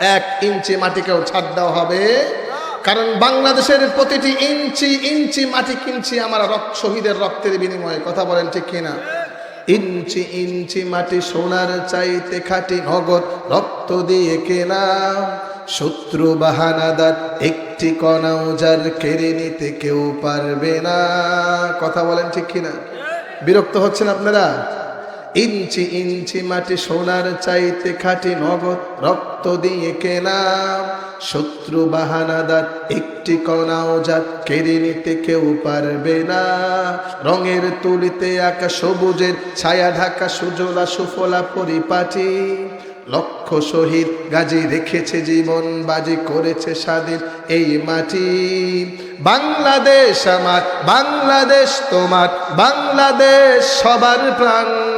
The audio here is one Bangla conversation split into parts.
এক ইঞ্চি মাটিকেও ছাড় দেওয়া হবে। কারণ বাংলাদেশের প্রতিটি ইঞ্চি ইঞ্চি মাটি কিনছি আমার রক্ত শহীদের রক্তের বিনিময়ে। কথা বলেন ঠিক কিনা? ইঞ্চি ইঞ্চি মাটি সোনার চাইতে খাটি নগদ রক্ত দিয়ে কেনা শত্রু বাহানাদার একটি কণাও যার কেড়ে নিতে কেউ পারবে না। কথা বলেন ঠিক কিনা? বিরক্ত হচ্ছেন আপনারা? ইঞ্চি ইঞ্চি মাটি সোনার চাইতে খাটি নগদ রক্ত দিয়ে কেনা শত্রু বাহানাদার একটি কণাও যার কেড়ে নিতে কেউ পারবে না। রঙের তুলিতে আঁকা সবুজের ছায়া ঢাকা সুজলা সুফলা পরিপাটি। লক্ষ শহীদ গাজী রেখেছে জীবন, বাজি করেছে স্বাধীন এই মাটি। বাংলাদেশ আমার, বাংলাদেশ তোমার, বাংলাদেশ সবার প্রাণ।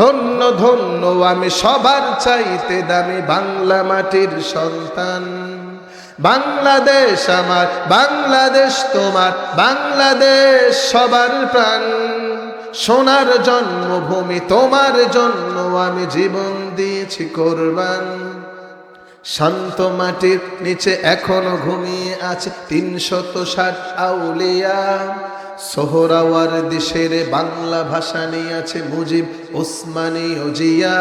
ধন্য ধন্য, আমি সবার চাইতে দামি বাংলা মাটির সন্তান। বাংলাদেশ আমার, বাংলাদেশ তোমার, বাংলাদেশ সবার প্রাণ। সোনার জন্মভূমি তোমার জন্য আমি জীবন দিয়েছি কোরবান। শান্ত মাটির নিচে এখনও ঘুমিয়ে আছে তিনশত ষাট আউলিয়া। সোহরাওয়ার দেশের বাংলা ভাষা নিয়ে আছে মুজিব, ওসমানী জিয়া।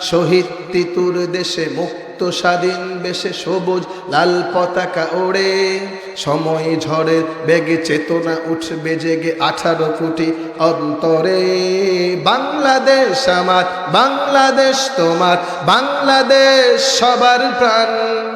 শহীদ তিতুর দেশে মুক্ত স্বাধীন, বেশে সবুজ, লাল পতাকা ওড়ে। সময় ঝড়ের বেগে চেতনা উঠবে, জেগে আঠারো কোটি অন্তরে। বাংলাদেশ আমার, বাংলাদেশ তোমার, বাংলাদেশ সবার প্রাণ।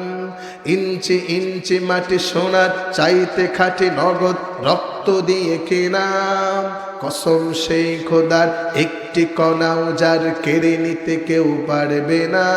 ইঞ্চি ইঞ্চি মাটি সোনার চাইতে খাটি নগদ রক্ত দিয়ে কেনা কসম সেই খোদার, একটি কণাও যার কেড়ে নিতে কেউ পারবে না।